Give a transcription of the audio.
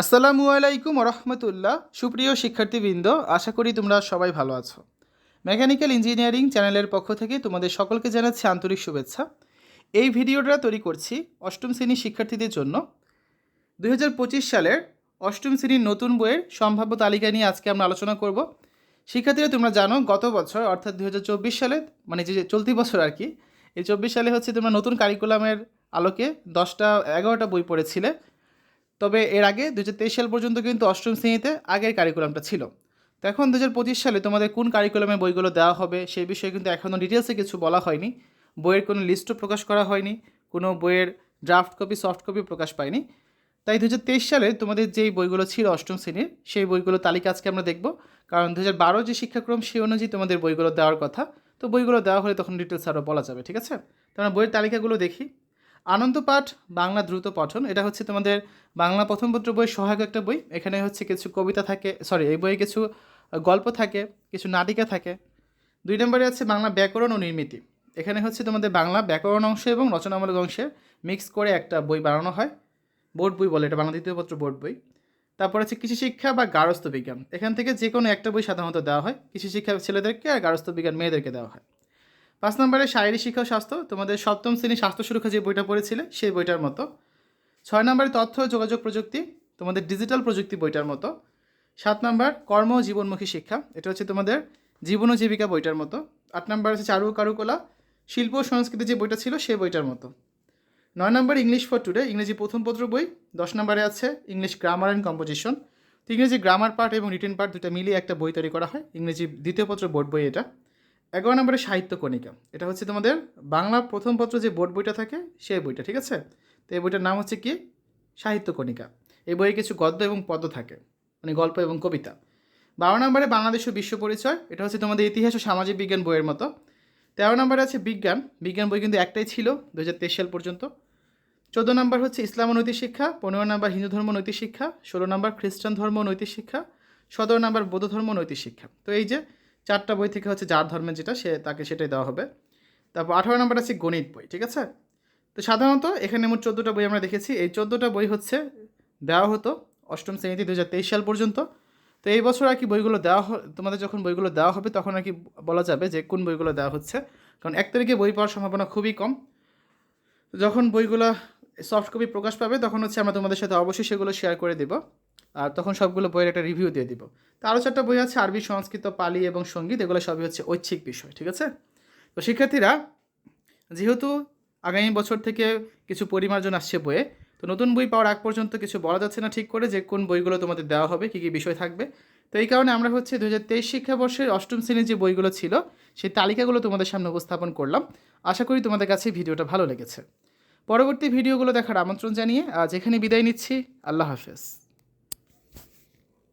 আসসালামু আলাইকুম রহমতুল্লাহ সুপ্রিয় শিক্ষার্থীবৃন্দ, আশা করি তোমরা সবাই ভালো আছো। মেকানিক্যাল ইঞ্জিনিয়ারিং চ্যানেলের পক্ষ থেকে তোমাদের সকলকে জানাচ্ছি আন্তরিক শুভেচ্ছা। এই ভিডিওটা তৈরি করছি অষ্টম শ্রেণির শিক্ষার্থীদের জন্য। দু হাজার পঁচিশ সালের অষ্টম শ্রেণির নতুন বইয়ের সম্ভাব্য তালিকা নিয়ে আজকে আমরা আলোচনা করব। শিক্ষার্থীরা, তোমরা জানো, গত বছর, অর্থাৎ দুই সালে মানে যে চলতি বছর আর কি, এই চব্বিশ সালে হচ্ছে তোমরা নতুন কারিকুলামের আলোকে দশটা, এগারোটা বই পড়েছিলে। তবে এর আগে দু হাজার তেইশ সাল পর্যন্ত কিন্তু অষ্টম শ্রেণীতে আগের কারিকুলামটা ছিল। তো এখন দু হাজার পঁচিশ সালে তোমাদের কোন কারিকুলামে বইগুলো দেওয়া হবে সেই বিষয়ে কিন্তু এখনও ডিটেলসে কিছু বলা হয়নি। বইয়ের কোনো লিস্টও প্রকাশ করা হয়নি, কোনো বইয়ের ড্রাফট কপি সফট কপি প্রকাশ পায়নি। তাই দু হাজার তেইশ সালে তোমাদের যেই বইগুলো ছিল অষ্টম শ্রেণির, সেই বইগুলো তালিকা আজকে আমরা দেখব। কারণ দু বারো যে শিক্ষাক্রম, সেই অনুযায়ী তোমাদের বইগুলো দেওয়ার কথা। তো বইগুলো দেওয়া হলে তখন ডিটেলস আরও বলা যাবে, ঠিক আছে? তো আমরা বইয়ের তালিকাগুলো দেখি। আনন্দ পাঠ, বাংলা দ্রুত পঠন, এটা হচ্ছে তোমাদের বাংলা প্রথম পত্র বই, সহায়ক একটা বই। এখানে হচ্ছে কিছু কবিতা থাকে সরি এই বইয়ে কিছু গল্প থাকে, কিছু নাটিকা থাকে। দুই নম্বরে আছে বাংলা ব্যাকরণ ও নির্মিতি। এখানে হচ্ছে তোমাদের বাংলা ব্যাকরণ অংশ এবং রচনামূলক অংশের মিক্স করে একটা বই বানানো হয়। বোর্ড বই বলে এটা, বাংলা দ্বিতীয় পত্র বোর্ড বই। তারপর আছে কৃষি শিক্ষা বা গারস্থ বিজ্ঞান। এখান থেকে যে কোনো একটা বই সাধারণত দেওয়া হয়। কৃষি শিক্ষা ছেলেদেরকে আর গারস্থ বিজ্ঞান মেয়েদেরকে দেওয়া হয়। পাঁচ নম্বরে শারীরিক শিক্ষা স্বাস্থ্য। তোমাদের সপ্তম শ্রেণি স্বাস্থ্য সুরক্ষা যে বইটা পড়েছিলে, সেই বইটার মতো। ছয় নম্বরে তথ্য যোগাযোগ প্রযুক্তি, তোমাদের ডিজিটাল প্রযুক্তি বইটার মতো। সাত নম্বর কর্ম ও জীবনমুখী শিক্ষা, এটা হচ্ছে তোমাদের জীবন ও জীবিকা বইটার মতো। আট নম্বর আছে চারু কারুকলা, শিল্প সংস্কৃতি যে বইটা ছিল, সেই বইটার মতো। নয় নম্বর ইংলিশ ফর টুডে, ইংরেজি প্রথম পত্র বই। দশ নম্বরে আছে ইংলিশ গ্রামার অ্যান্ড কম্পোজিশন। তো ইংরেজি গ্রামার পার্ট এবং রিটেন পার্ট দুটো মিলিয়ে একটা বই তৈরি করা হয়। ইংরেজি দ্বিতীয় পত্র বোর্ড বই এটা। এগারো নম্বরে সাহিত্য কণিকা। এটা হচ্ছে তোমাদের বাংলা প্রথম পত্র যে বোর্ড বইটা থাকে, সেই বইটা, ঠিক আছে? তো এই বইটার নাম হচ্ছে কি? সাহিত্য কণিকা। এই বইয়ে কিছু গদ্য এবং পদ্য থাকে মানে গল্প এবং কবিতা। বারো নম্বরে বাংলাদেশ ও বিশ্ব পরিচয়, এটা হচ্ছে তোমাদের ইতিহাস ও সামাজিক বিজ্ঞান বইয়ের মতো। তেরো নম্বরে আছে বিজ্ঞান বিজ্ঞান বই কিন্তু একটাই ছিল দু হাজার তেইশ সাল পর্যন্ত। চোদ্দ নম্বর হচ্ছে ইসলাম নৈতিক শিক্ষা, পনেরো নম্বর হিন্দু ধর্ম নৈতিক শিক্ষা, ষোলো নম্বর খ্রিস্টান ধর্ম নৈতিক শিক্ষা, সতেরো নম্বর বৌদ্ধ ধর্ম নৈতিক শিক্ষা। তো এই যে চারটা বই থেকে হচ্ছে যার ধর্মের যেটা, সে তাকে সেটাই দেওয়া হবে। তারপর আঠারো নম্বর আছে গণিত বই, ঠিক আছে? তো সাধারণত এখানে মোট চোদ্দোটা বই আমরা দেখেছি। এই চোদ্দোটা বই হচ্ছে দেওয়া হতো অষ্টম শ্রেণীতে দু হাজার তেইশ সাল পর্যন্ত। তো এই বছর আর কি বইগুলো দেওয়া তোমাদের যখন বইগুলো দেওয়া হবে, তখন আর কি বলা যাবে যে কোন বইগুলো দেওয়া হচ্ছে। কারণ এক তারিখে বই পাওয়ার সম্ভাবনা খুবই কম। যখন বইগুলো সফট কপি প্রকাশ পাবে, তখন হচ্ছে আমরা তোমাদের সাথে অবশ্যই সেগুলো শেয়ার করে দেবো। আর তখন সবগুলো বইয়ের একটা রিভিউ দিয়ে দিব। তো আরও চারটা বই আছে, আরবি, সংস্কৃত, পালি এবং সংগীত, এগুলো সবই হচ্ছে ঐচ্ছিক বিষয়, ঠিক আছে? তো শিক্ষার্থীরা, যেহেতু আগামী বছর থেকে কিছু পরিমার্জন আসছে বইয়ে, তো নতুন বই পাওয়ার আগ পর্যন্ত কিছু বলা যাচ্ছে না ঠিক করে যে কোন বইগুলো তোমাদের দেওয়া হবে, কী কী বিষয় থাকবে। তো এই কারণে আমরা হচ্ছে দু হাজার তেইশ শিক্ষাবর্ষের অষ্টম শ্রেণির যে বইগুলো ছিল, সেই তালিকাগুলো তোমাদের সামনে উপস্থাপন করলাম। আশা করি তোমাদের কাছে ভিডিওটা ভালো লেগেছে। পরবর্তী ভিডিওগুলো দেখার আমন্ত্রণ জানিয়ে এখানে বিদায় নিচ্ছি। আল্লাহ হাফেজ।